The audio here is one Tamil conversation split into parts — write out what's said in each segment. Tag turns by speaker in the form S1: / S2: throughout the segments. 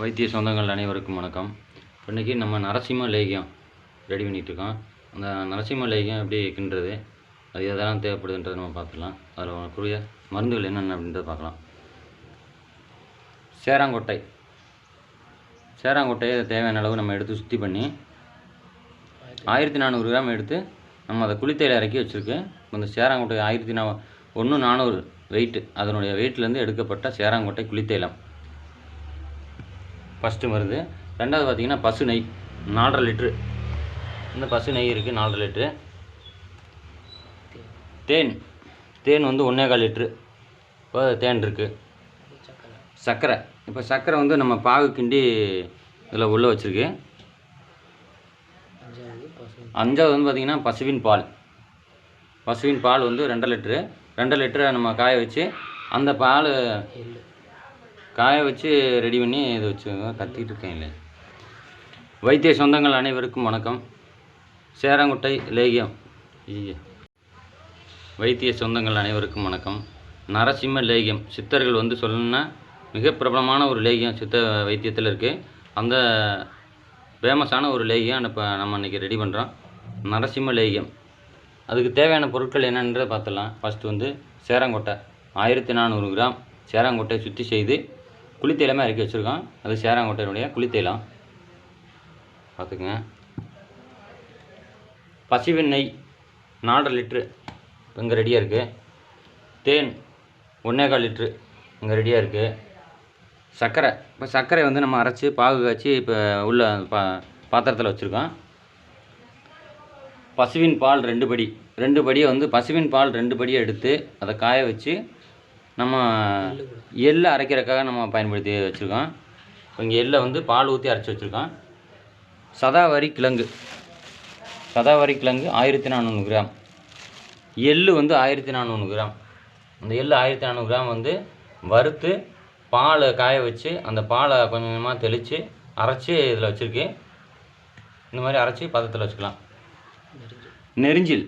S1: வைத்திய சொந்தங்கள் அனைவருக்கும் வணக்கம். இன்றைக்கி நம்ம நரசிம்ம லேகியம் ரெடி பண்ணிகிட்ருக்கோம் அந்த நரசிம்ம லேகியம் எப்படி கிண்டுறது அது எதெல்லாம் தேவைப்படுதுன்றதை நம்ம பார்த்துக்கலாம் அதில் வரக்கூடிய மருந்துகள் என்னென்ன அப்படின்றத பார்க்கலாம். சேராங்கொட்டை. சேராங்கொட்டையை தேவையான அளவு நம்ம எடுத்து சுத்தி பண்ணி ஆயிரத்தி நானூறு கிராம் எடுத்து நம்ம அதை குளித்தையில் இறக்கி வச்சுருக்கு. இந்த சேராங்கொட்டை ஆயிரத்தி நா ஒன்று நானூறு வெயிட்டு அதனுடைய வெயிட்லேருந்து எடுக்கப்பட்ட சேராங்கொட்டை குளித்தைலம். ஃபஸ்ட்டு மருந்து. ரெண்டாவது பார்த்தீங்கன்னா பசு நெய் நாலரை லிட்ரு இந்த பசு நெய் இருக்குது நாலரை லிட்ரு தேன். தேன் வந்து ஒன்றே கால் லிட்ரு இப்போ தேன் இருக்குது சர்க்கரை இப்போ சர்க்கரை வந்து நம்ம பாகு கிண்டி இதில் உள்ளே வச்சுருக்கு. அஞ்சாவது வந்து பார்த்திங்கன்னா பசுவின் பால். பசுவின் பால் வந்து ரெண்டரை லிட்ரு ரெண்டரை லிட்டரை நம்ம காய வச்சு அந்த பால் காய வச்சு ரெடி பண்ணி இதை வச்சு கத்திக்கிட்டு இருக்கேன் வைத்திய சொந்தங்கள் அனைவருக்கும் வணக்கம். சேரங்குட்டை லேகியம். ஐய. வைத்திய சொந்தங்கள் அனைவருக்கும் வணக்கம். நரசிம்ம லேகியம். சித்தர்கள் வந்து சொல்லணும்னா மிக பிரபலமான ஒரு லேகியம் சித்த வைத்தியத்தில் இருக்குது அந்த ஃபேமஸான ஒரு லேகியம் இப்போ நம்ம இன்றைக்கி ரெடி பண்ணுறோம் நரசிம்ம லேகியம். அதுக்கு தேவையான பொருட்கள் என்னன்றதை பார்த்துடலாம். ஃபஸ்ட்டு வந்து சேரங்கொட்டை. ஆயிரத்தி நானூறு கிராம் சேராங்கொட்டையை சுத்தி செய்து குளித்தேலமே இறக்கி வச்சுருக்கோம் அது சேராங்கோட்டையினுடைய குளித்தேலம். பார்த்துக்குங்க. பசுவின் நெய் நாலரை லிட்ரு இங்கே ரெடியாக இருக்குது தேன் ஒன்றேகால் லிட்ரு இங்கே ரெடியாக இருக்குது சர்க்கரை இப்போ சர்க்கரை வந்து நம்ம அரைச்சி பாகு காய்ச்சி இப்போ உள்ள பா பாத்திரத்தில் வச்சுருக்கோம். பசுவின் பால் ரெண்டு படி. ரெண்டு படியை வந்து பசுவின் பால் ரெண்டு படியை எடுத்து அதை காய வச்சு நம்ம எள்ளை அரைக்கிறதுக்காக நம்ம பயன்படுத்தி வச்சுருக்கோம். இப்போ இங்கே எள்ளை வந்து பால் ஊற்றி அரைச்சி வச்சுருக்கோம். சதாவரி கிழங்கு. சதாவரி கிழங்கு ஆயிரத்தி நானூறு கிராம். எள்ளு வந்து ஆயிரத்தி நானூறு கிராம். அந்த எள்ளு ஆயிரத்தி நானூறு கிராம் வந்து வறுத்து பாலை காய வச்சு அந்த பாலை கொஞ்சம் கொஞ்சமாக தெளித்து அரைச்சி இதில் வச்சுருக்கு. இந்த மாதிரி அரைச்சி பதத்தில் வச்சுக்கலாம். நெரிஞ்சில்.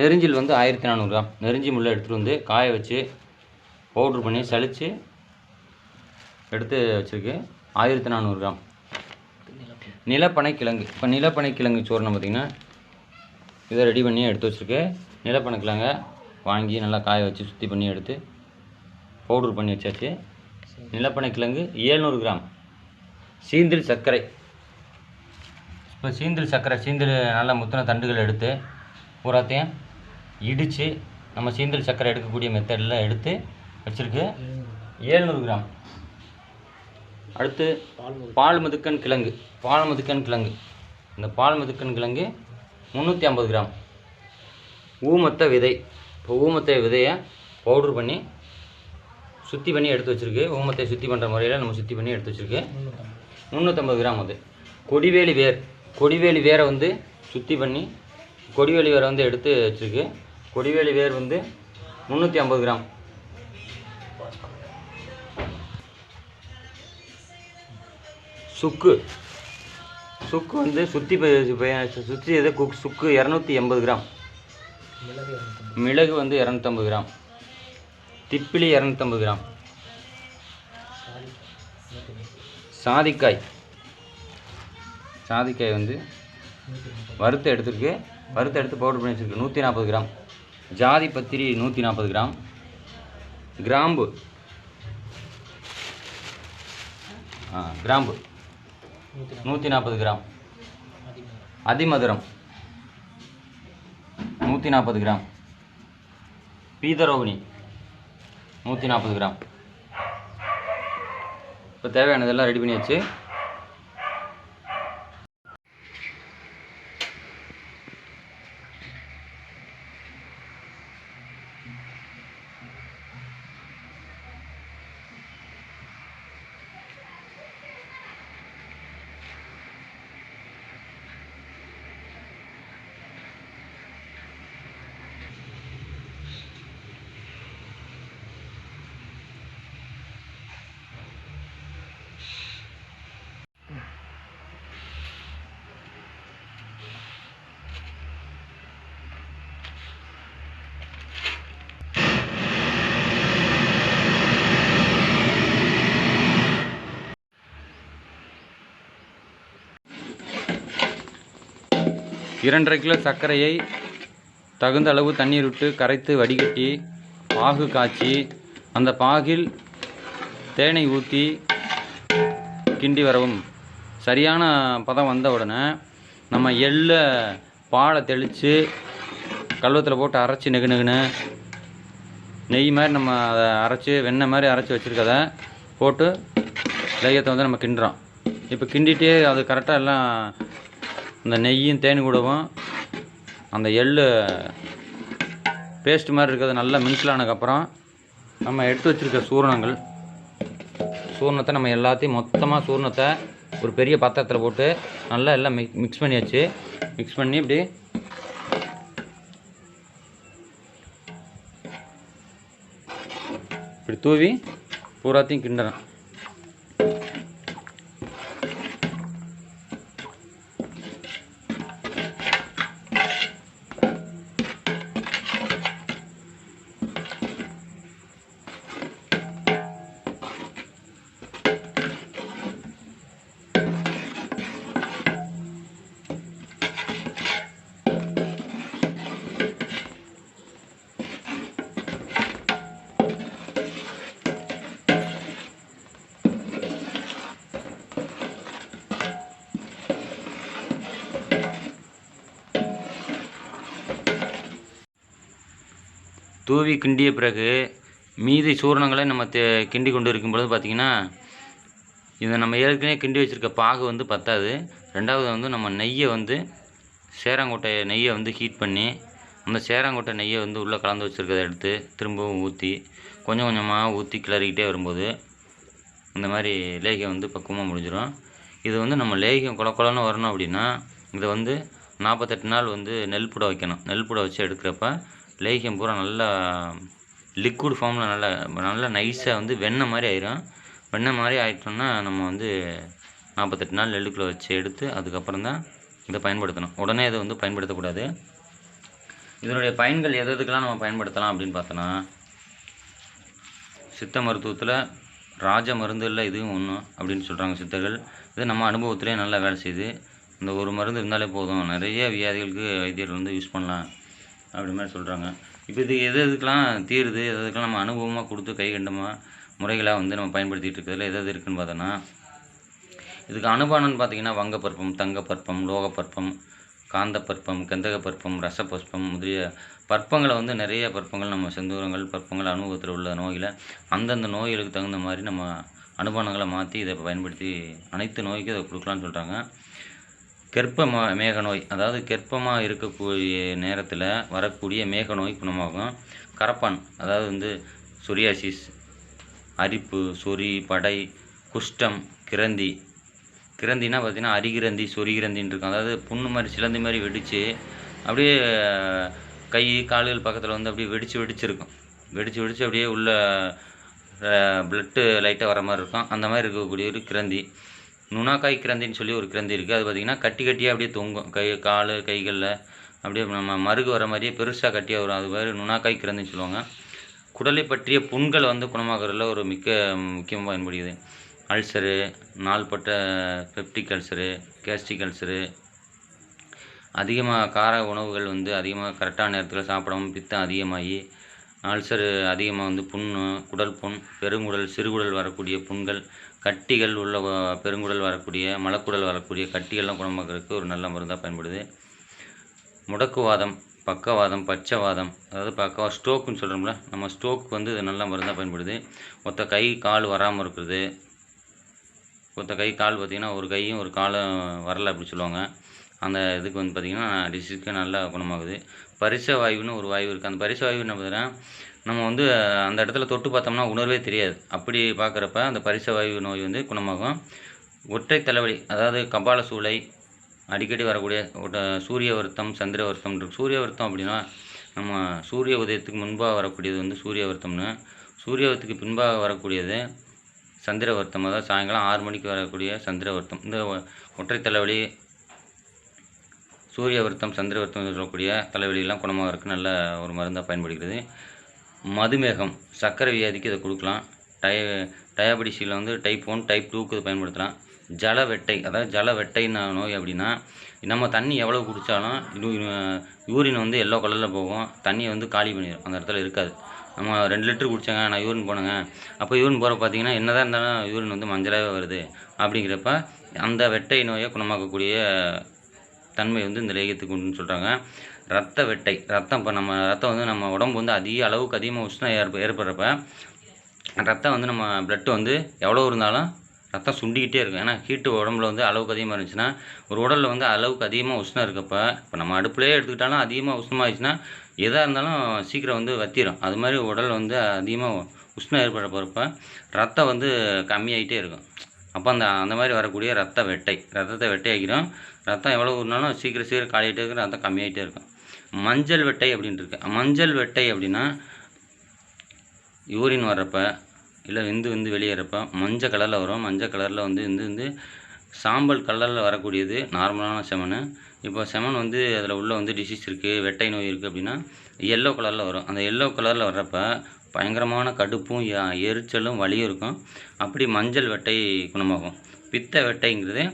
S1: நெரிஞ்சில் வந்து ஆயிரத்தி நானூறு கிராம். நெரிஞ்சி முள்ளை எடுத்துகிட்டு வந்து காய வச்சு பவுட்ரு பண்ணி சலித்து எடுத்து வச்சுருக்கு. ஆயிரத்தி நானூறு கிராம். நிலப்பனை கிழங்கு இப்போ நிலப்பனை கிழங்கு சோறுன்னு பார்த்திங்கன்னா இதை ரெடி பண்ணி எடுத்து வச்சுருக்கு. நிலப்பனை கிழங்க வாங்கி நல்லா காய வச்சு சுத்தி பண்ணி எடுத்து பவுட்ரு பண்ணி வச்சாச்சு. நிலப்பனை கிழங்கு ஏழ்நூறு கிராம். சீந்தில் சர்க்கரை. இப்போ சீந்தில் சர்க்கரை சீந்தில் நல்லா முத்தின தண்டுகள் எடுத்து பூராத்தையும் இடித்து நம்ம சீந்தில் சர்க்கரை எடுக்கக்கூடிய மெத்தடில் எடுத்து வச்சுருக்கு. ஏழ்நூறு கிராம். அடுத்து பால் முதுக்கன் கிழங்கு. பால் முதுக்கன் கிழங்கு. இந்த பால் முதுக்கன் கிழங்கு முந்நூற்றி ஐம்பது கிராம். ஊமத்த விதை. இப்போ ஊமத்த விதையை பவுட்ரு பண்ணி சுத்தி பண்ணி எடுத்து வச்சுருக்கு. ஊமத்தை சுத்தி பண்ணுற முறையில் நம்ம சுத்தி பண்ணி எடுத்து வச்சுருக்கு. முந்நூற்றம்பது கிராம் அது. கொடிவேலி வேர். கொடிவேலி வேரை வந்து சுத்தி பண்ணி கொடிவேலி வேரை வந்து எடுத்து வச்சுருக்கு. கொடிவேலி வேர் வந்து முந்நூற்றி ஐம்பது கிராம். சுக்கு. சுக்கு வந்து சுற்றி சுற்றி இது குக் சுக்கு இரநூத்தி எண்பது கிராம். மிளகு வந்து இரநூத்தம்பது கிராம். திப்பிலி இரநூத்தம்பது கிராம். சாதிக்காய். சாதிக்காய் வந்து வறுத்து எடுத்துருக்கு. வறுத்து எடுத்து பவுடர் பண்ணி வச்சுருக்கு. நூற்றி நாற்பது கிராம். ஜாதி பத்திரி நூற்றி நாற்பது கிராம். கிராம்பு. ஆ கிராம்பு. நூற்றி நாற்பது கிராம். அதிமதுரம். நூற்றி நாற்பது கிராம். பீதரோகிணி. நூற்றி நாற்பது கிராம். இப்போ தேவையானதெல்லாம் ரெடி பண்ணி இரண்டரை கிலோ சர்க்கரையை தகுந்த அளவு தண்ணீர் விட்டு கரைத்து வடிகட்டி பாகு காய்ச்சி அந்த பாகில் தேனை ஊற்றி கிண்டி வரவும். சரியான பதம் வந்த உடனே நம்ம எள்ளை பாலை தெளித்து கல்வத்தில் போட்டு அரைச்சி நெகு நெகுன்னு நெய் மாதிரி நம்ம அதை அரைச்சி வெண்ணெய் மாதிரி அரைச்சி வச்சுருக்கத போட்டு தையத்தை வந்து நம்ம கிண்டுறோம். இப்போ கிண்டிகிட்டே அது கரெக்டாக எல்லாம் இந்த நெய்யும் தேன் கூடவும் அந்த எள் பேஸ்ட் மாதிரி இருக்கிறது நல்லா மின்சலானதுக்கப்புறம் நம்ம எடுத்து வச்சுருக்க சூரணங்கள். சூர்ணத்தை நம்ம எல்லாத்தையும் மொத்தமாக சூர்ணத்தை ஒரு பெரிய பாத்திரத்தில் போட்டு நல்லா எல்லாம் மிக் மிக்ஸ் பண்ணியாச்சு. மிக்ஸ் பண்ணி இப்படி இப்படி தூவி பூராத்தையும் கிண்டுறேன் தூவி கிண்டிய பிறகு மீதி சூரணங்களை நம்ம தே கிண்டி கொண்டு இருக்கும் பொழுது பார்த்திங்கன்னா இதை நம்ம ஏற்கனவே கிண்டி வச்சுருக்க பாகு வந்து பத்தாது. ரெண்டாவது வந்து நம்ம நெய்யை வந்து சேராங்கோட்டை நெய்யை வந்து ஹீட் பண்ணி அந்த சேராங்கோட்டை நெய்யை வந்து உள்ளே கலந்து வச்சுருக்கதை எடுத்து திரும்பவும் ஊற்றி கொஞ்சம் கொஞ்சமாக ஊற்றி கிளறிக்கிட்டே வரும்போது இந்த மாதிரி லேகியம் வந்து பக்குவமாக முடிஞ்சிடும் இது வந்து நம்ம லேகியம் கொல கொலன்னு வரணும் அப்படின்னா இதை வந்து நாற்பத்தெட்டு நாள் வந்து நெல் புடை வைக்கணும். நெல் புடை வச்சு எடுக்கிறப்ப லேகியம் பூரா நல்லா லிக்விட் ஃபார்மில் நல்லா நல்லா நைஸாக வந்து வெண்ணெய் மாதிரி ஆயிரும். வெண்ணெய் மாதிரி ஆயிட்டோம்னா நம்ம வந்து நாற்பத்தெட்டு நாள் நெல்லுக்குள்ளே வச்சு எடுத்து அதுக்கப்புறம் தான் இதை பயன்படுத்தணும். உடனே இதை வந்து பயன்படுத்தக்கூடாது. இதனுடைய பயன்கள் எது எதுக்கெல்லாம் நம்ம பயன்படுத்தலாம் அப்படின்னு பார்த்தோன்னா சித்த மருத்துவத்தில் ராஜ மருந்துகளில் இதுவும் ஒன்று அப்படின்னு சொல்கிறாங்க சித்தர்கள். இது நம்ம அனுபவத்திலே நல்லா வேலை செய்யுது. இந்த ஒரு மருந்து இருந்தாலே போதும். நிறைய வியாதிகளுக்கு வைத்தியர்கள் வந்து யூஸ் பண்ணலாம். அப்படி மாதிரி சொல்கிறாங்க இப்போ இது எது எதுக்கெலாம் தீருது? எது எதுக்கெலாம் நம்ம அனுபவமாக கொடுத்து கைகண்டமாக முறைகளாக வந்து நம்ம பயன்படுத்திகிட்டு இருக்கிறதுல எது எது இருக்குதுன்னு பார்த்தோன்னா இதுக்கு அனுபானம்னு பார்த்தீங்கன்னா வங்கப்பற்பம் தங்கப்பற்பம் லோகப்பற்பம் காந்தப்பற்பம் கந்தகப்பற்பம் ரசப்பற்பம் முதலிய பற்பங்களை வந்து நிறைய பற்பங்கள் நம்ம செந்தூரங்கள் பற்பங்கள் அனுபவத்தில் உள்ள நோயில் அந்தந்த நோய்களுக்கு தகுந்த மாதிரி நம்ம அனுபவங்களை மாற்றி இதை பயன்படுத்தி அனைத்து நோய்க்கும் இதை கொடுக்கலான்னு சொல்கிறாங்க கெற்ப மேகநோய் அதாவது கெற்பமாக இருக்கக்கூடிய நேரத்தில் வரக்கூடிய மேகநோய் குணமாகும் கரப்பான் அதாவது வந்து சொரியாசிஸ் அரிப்பு சொறி படை குஷ்டம் கிரந்தி. கிரந்தினா பார்த்தீங்கன்னா அரிகிரந்தி சொரிகிரந்தின்னு இருக்கும். அதாவது புண்ணு மாதிரி சிலந்தி மாதிரி வெடித்து அப்படியே கை கால்கள் பக்கத்தில் வந்து அப்படியே வெடித்து வெடிச்சிருக்கும். வெடித்து வெடித்து அப்படியே உள்ள ப்ளட்டு லைட்டாக வர மாதிரி இருக்கும். அந்த மாதிரி இருக்கக்கூடிய ஒரு கிரந்தி. நுணாக்காய் கிரந்தின்னு சொல்லி ஒரு கிரந்தி இருக்குது அது பார்த்திங்கன்னா கட்டி கட்டியாக அப்படியே தொங்கும். கை கால் கைகளில் அப்படியே நம்ம மருகு வர மாதிரியே பெருசாக கட்டியாக வரும். அது மாதிரி நுணாக்காய் கிரந்தின்னு சொல்லுவாங்க. குடலை பற்றிய புண்கள் வந்து குணமாகறதுல ஒரு மிக்க முக்கியமாக பயன்படுகிறது. அல்சரு நாள்பட்ட பெப்டிக் அல்சரு கேஸ்ட்ரிக் அல்சரு. அதிகமாக கார உணவுகள் வந்து அதிகமாக கரெக்டான நேரத்தில் சாப்பிடாம பித்தம் அதிகமாகி அல்சரு அதிகமாக வந்து புண்ணு குடல் புண் பெருங்குடல் சிறுகுடல் வரக்கூடிய புண்கள் கட்டிகள் உள்ள பெருங்குடல் வரக்கூடிய மலக்குடல் வரக்கூடிய கட்டிகள்லாம் குணமாக்குறதுக்கு ஒரு நல்ல மருந்தாக பயன்படுது. முடக்குவாதம் பக்கவாதம் பச்சைவாதம் அதாவது பக்கவா ஸ்ட்ரோக்குன்னு சொல்கிறோம்ல நம்ம ஸ்ட்ரோக் வந்து இது நல்ல மருந்தாக பயன்படுது. ஒத்த கை கால் வராமல் இருக்கிறது ஒத்த கை கால் பார்த்திங்கன்னா ஒரு கையும் ஒரு காலும் வரலை அப்படி சொல்லுவாங்க. அந்த இதுக்கு வந்து பார்த்திங்கன்னா டிசீஸ்க்கு நல்லா குணமாகுது. பரிச வாயுன்னு ஒரு வாயு இருக்குது அந்த பரிச வாயு என்ன பார்த்தீங்கன்னா நம்ம வந்து அந்த இடத்துல தொட்டு பார்த்தோம்னா உணர்வே தெரியாது. அப்படி பார்க்குறப்ப அந்த பரிச வாயு நோய் வந்து குணமாகும். ஒற்றை தலைவலி அதாவது கபால சூளை அடிக்கடி வரக்கூடிய ஒட்ட- சூரிய வருத்தம் சந்திர வருத்தம் சூரிய வருத்தம் அப்படின்னா நம்ம சூரிய உதயத்துக்கு முன்பாக வரக்கூடியது வந்து சூரிய வருத்தம்னு. சூரிய உதயத்துக்கு பின்பாக வரக்கூடியது சந்திர வருத்தம். அதாவது சாயங்காலம் ஆறு மணிக்கு வரக்கூடிய சந்திர வருத்தம். இந்த ஒற்றை தலைவலி சூரிய வருத்தம் சந்திர வருத்தம் சொல்லக்கூடிய தலைவலியெல்லாம் குணமாகறதுக்கு நல்ல ஒரு மருந்தாக பயன்படுகிறது. மதுமேகம் சர்க்கரை வியாதிக்கு இதை கொடுக்கலாம். டய டயபெட்டிஸில் வந்து டைப் ஒன் டைப் டூக்கு இதை பயன்படுத்தலாம். ஜல வெட்டை அதாவது ஜல வெட்டைன்னா நோய் அப்படின்னா நம்ம தண்ணி எவ்வளோ குடித்தாலும் யூரின் வந்து எல்லோ கலரில் போகும். தண்ணியை வந்து காலி பண்ணிடும் அந்த இடத்துல இருக்காது. நம்ம ரெண்டு லிட்டர் குடித்தேங்க நான் யூரின் போனேங்க. அப்போ யூரின் போகிற பார்த்தீங்கன்னா என்னதான் இருந்தாலும் யூரின் வந்து மஞ்சளாகவே வருது. அப்படிங்கிறப்ப அந்த வெட்டை நோயை குணமாக்கக்கூடிய தன்மை வந்து இந்த லேகியத்துக்கு உண்டுன்னு சொல்கிறாங்க ரத்த வெட்டை ரத்தம் இப்போ நம்ம ரத்தம் வந்து நம்ம உடம்பு வந்து அதிக அளவுக்கு அதிகமாக உஷ்ணம் ஏற்ப ஏற்படுறப்ப ரத்தம் வந்து நம்ம பிளட்டு வந்து எவ்வளோ இருந்தாலும் ரத்தம் சுண்டிக்கிட்டே இருக்கும். ஏன்னா ஹீட்டு உடம்புல வந்து அளவுக்கு அதிகமாக இருந்துச்சுன்னா ஒரு உடலில் வந்து அளவுக்கு அதிகமாக உஷ்ணம் இருக்கப்போ இப்போ நம்ம அடுப்புலேயே எடுத்துக்கிட்டாலும் அதிகமாக உஷ்ணமாகிடுச்சுன்னா எதாக இருந்தாலும் சீக்கிரம் வந்து வத்திரும். அது மாதிரி உடல் வந்து அதிகமாக உஷ்ணம் ஏற்பட போகிறப்ப ரத்தம் வந்து கம்மியாகிட்டே இருக்கும். அப்போ அந்த அந்த மாதிரி வரக்கூடிய ரத்த வெட்டை ரத்தத்தை வெட்டையாக்கிடும் ரத்தம் எவ்வளோ இருந்தாலும் சீக்கிரம் சீக்கிரம் காலிகிட்டே இருக்கும். ரத்தம் கம்மியாகிட்டே இருக்கும். மஞ்சள் வெட்டை அப்படின்ட்டு இருக்கு. மஞ்சள் வெட்டை அப்படின்னா யூரின் வர்றப்ப இல்லை விந்து வந்து வெளியேறப்ப மஞ்சள் கலரில் வரும். மஞ்சள் கலரில் வந்து வந்து வந்து சாம்பல் கலரில் வரக்கூடியது நார்மலான செமன். இப்போ செமன் வந்து அதில் உள்ள வந்து டிசீஸ் இருக்குது வெட்டை நோய் இருக்குது அப்படின்னா எல்லோ கலரில் வரும். அந்த எல்லோ கலரில் வர்றப்ப பயங்கரமான கடுப்பும் எரிச்சலும் வலியும் இருக்கும். அப்படி மஞ்சள் வெட்டை குணமாகும். பித்த வெட்டைங்கிறது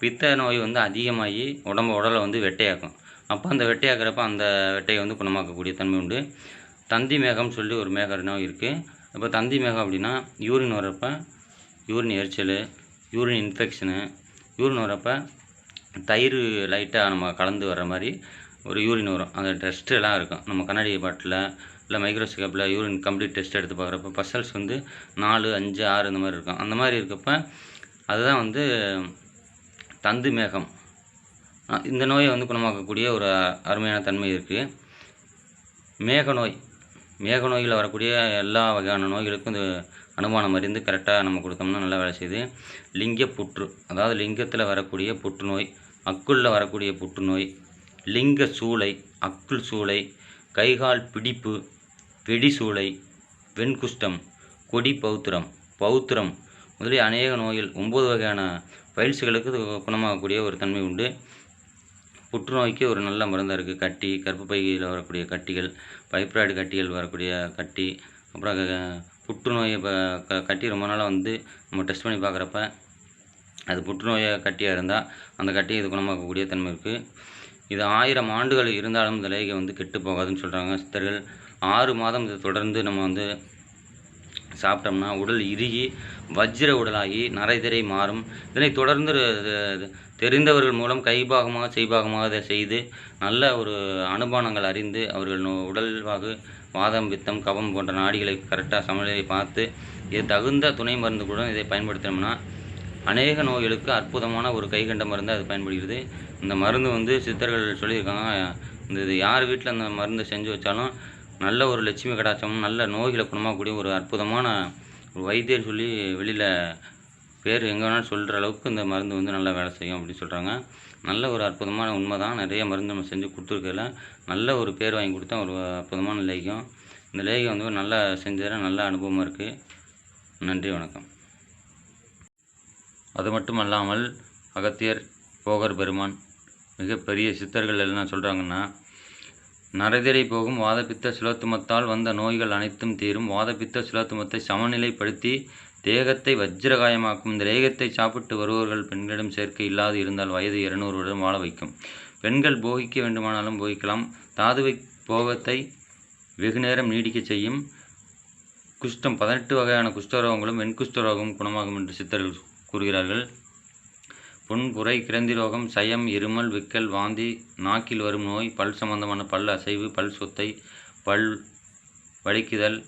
S1: பித்த நோய் வந்து அதிகமாகி உடம்பு உடலை வந்து வெட்டையாக்கும். அப்போ அந்த வெட்டையாக்கிறப்ப அந்த வெட்டையை வந்து குணமாக்கக்கூடிய தன்மை உண்டு. தந்தி மேகம்னு சொல்லி ஒரு மேக இருக்குது இப்போ தந்தி மேகம் அப்படின்னா யூரின் வர்றப்ப யூரின் எரிச்சல் யூரின் இன்ஃபெக்ஷனு யூரின் வரப்ப தயிர் லைட்டாக நம்ம கலந்து வர்ற மாதிரி ஒரு யூரின் வரும். அந்த டெஸ்ட்டெல்லாம் இருக்கும். நம்ம கண்ணாடி பாட்டில் இல்லை மைக்ரோஸ்கோப்பில் யூரின் கம்ப்ளீட் டெஸ்ட் எடுத்து பார்க்குறப்ப பசல்ஸ் வந்து நாலு அஞ்சு ஆறு இந்த மாதிரி இருக்கும். அந்த மாதிரி இருக்கப்போ அதுதான் வந்து தந்து மேகம். இந்த நோயை வந்து குணமாக்கக்கூடிய ஒரு அருமையான தன்மை இருக்குது மேக நோய். மேக நோயில் வரக்கூடிய எல்லா வகையான நோய்களுக்கும் இந்த அனுமானம் மருந்து கரெக்டாக நம்ம கொடுத்தோம்னா நல்லா வேலை செய்யுது. லிங்க புற்று அதாவது லிங்கத்தில் வரக்கூடிய புற்றுநோய் அக்குளில் வரக்கூடிய புற்றுநோய் லிங்க சூளை அக்குள் சூளை கைகால் பிடிப்பு வெடி சூளை வெண்குஷ்டம் கொடி பௌத்திரம் பௌத்திரம் முதலிய அநேக நோய்கள் ஒம்பது வகையான பயிற்சிகளுக்கு குணமாகக்கூடிய ஒரு தன்மை உண்டு. புற்றுநோய்க்கு ஒரு நல்ல மருந்தாக இருக்குது கட்டி கர்ப்பப்பையில் வரக்கூடிய கட்டிகள் பைப்ராய்டு கட்டிகள் வரக்கூடிய கட்டி அப்புறம் புற்றுநோயை இப்போ க கட்டி ரொம்ப நாளாக வந்து நம்ம டெஸ்ட் பண்ணி பார்க்குறப்ப அது புற்றுநோயை கட்டியாக இருந்தால் அந்த கட்டியை இது குணமாக்கக்கூடிய தன்மை இருக்குது இது ஆயிரம் ஆண்டுகள் இருந்தாலும் இந்த லேகை வந்து கெட்டு போகாதுன்னு சொல்கிறாங்க சித்தர்கள். ஆறு மாதம் இதை தொடர்ந்து நம்ம வந்து சாப்பிட்டோம்னா உடல் இறுகி வஜ்ர உடலாகி நரைதிரை மாறும். இதனை தொடர்ந்து தெரிந்தவர்கள் மூலம் கைபாகமாக செய்பாகமாக இதை செய்து நல்ல ஒரு அனுபானங்கள் அறிந்து அவர்கள் நோ- உடல்வாகு வாதம் பித்தம் கபம் போன்ற நாடிகளை கரெக்டாக சமநிலையை பார்த்து இது தகுந்த துணை மருந்துகளுடன் இதை பயன்படுத்தினோம்னா அநேக நோய்களுக்கு அற்புதமான ஒரு கைகண்ட மருந்து அது பயன்படுகிறது. இந்த மருந்து வந்து சித்தர்கள் சொல்லியிருக்காங்க இந்த இது யார் வீட்டில் அந்த மருந்தை செஞ்சு வச்சாலும் நல்ல ஒரு லட்சுமி கடாச்சமும் நல்ல நோய்களை குணமாக்கக்கூடிய ஒரு அற்புதமான ஒரு வைத்தியர் சொல்லி வெளியில் பேர் எங்கே வேணாலும் சொல்கிற அளவுக்கு இந்த மருந்து வந்து நல்லா வேலை செய்யும் அப்படின்னு சொல்கிறாங்க நல்ல ஒரு அற்புதமான உண்மை தான் நிறைய மருந்து நம்ம செஞ்சு கொடுத்துருக்கல நல்ல ஒரு பேர் வாங்கி கொடுத்தா ஒரு அற்புதமான லேகியம் இந்த லேகியம் வந்து நல்லா செஞ்சதில் நல்ல அனுபவமாக இருக்குது நன்றி வணக்கம். அது மட்டும் அல்லாமல் அகத்தியர் போகர் பெருமான் மிகப்பெரிய சித்தர்கள் எல்லாம் சொல்கிறாங்கன்னா நரதிரை போகும் வாதப்பித்த சிலோத்துமத்தால் வந்த நோய்கள் அனைத்தும் தீரும். வாதப்பித்த சுலத்துமத்தை சமநிலைப்படுத்தி தேகத்தை வஜ்ரகாயமாக்கும். இந்த லேகத்தை சாப்பிட்டு வருபவர்கள் பெண்களிடம் சேர்க்கை இல்லாது இருந்தால் வயது இருநூறு வருடம் வாழ வைக்கும். பெண்கள் போகிக்க வேண்டுமானாலும் போகிக்கலாம். தாதுவை போகத்தை வெகுநேரம் நீடிக்கச் செய்யும். குஷ்டம் பதினெட்டு வகையான குஷ்டரோகங்களும் வெண்குஷ்டரோகமும் குணமாகும் என்று சித்தர்கள் கூறுகிறார்கள். புண்புரை கிரந்தி ரோகம் சயம் இருமல் விக்கல் வாந்தி நாக்கில் வரும் நோய் பல் சம்பந்தமான பல் அசைவு பல் சொத்தை பல் வலிக்குதல்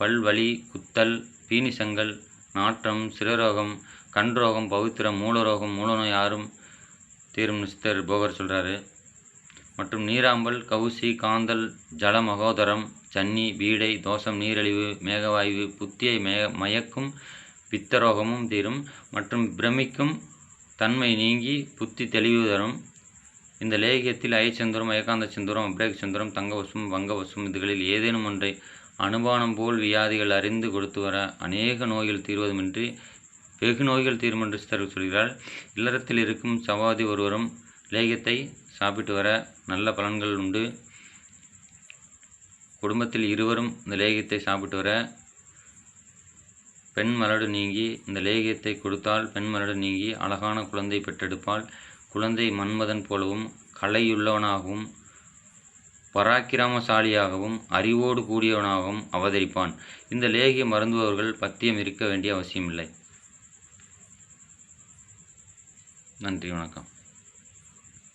S1: பல் வலி குத்தல் பீனிசங்கள் நாற்றம் சிறரோகம் கண் ரோகம் பவித்திரம் மூலரோகம் மூலநோய் யாரும் தீரும் நிஸ்தர் போகர் சொல்கிறாரு மற்றும் நீராம்பல் கவுசி காந்தல் ஜல மகோதரம் சன்னி பீடை தோஷம் நீரழிவு மேகவாயு புத்தியை மே மயக்கும் பித்தரோகமும் தீரும். மற்றும் பிரமிக்கும் தன்மை நீங்கி புத்தி தெளிவு தரும். இந்த லேகியத்தில் அயச்சந்திரம் ஏகாந்த சந்திரம் அபிரேக சந்திரம் தங்கவசம் வங்கவசம் இதுகளில் ஏதேனும் ஒன்றை அனுபானம் போல் வியாதிகள் அறிந்து கொடுத்து வர அநேக நோய்கள் தீர்வதுமின்றி வெகு நோய்கள் தீர்மன்று என்று சித்தர்கள் சொல்கிறார். இல்லறத்தில் இருக்கும் சவாதி ஒருவரும் லேகியத்தை சாப்பிட்டு வர நல்ல பலன்கள் உண்டு. குடும்பத்தில் இருவரும் இந்த லேகியத்தை சாப்பிட்டு வர பெண் மலடு நீங்கி இந்த லேகியத்தை கொடுத்தால் பெண் மலடு நீங்கி அழகான குழந்தை பெற்றெடுப்பால் குழந்தை மன்மதன் போலவும் கலையுள்ளவனாகவும் பராக்கிரமசாலியாகவும் அறிவோடு கூடியவனாகவும் அவதரிப்பான். இந்த லேகியம் மருந்துபவர்கள் பத்தியம் இருக்க வேண்டிய அவசியமில்லை. நன்றி வணக்கம்.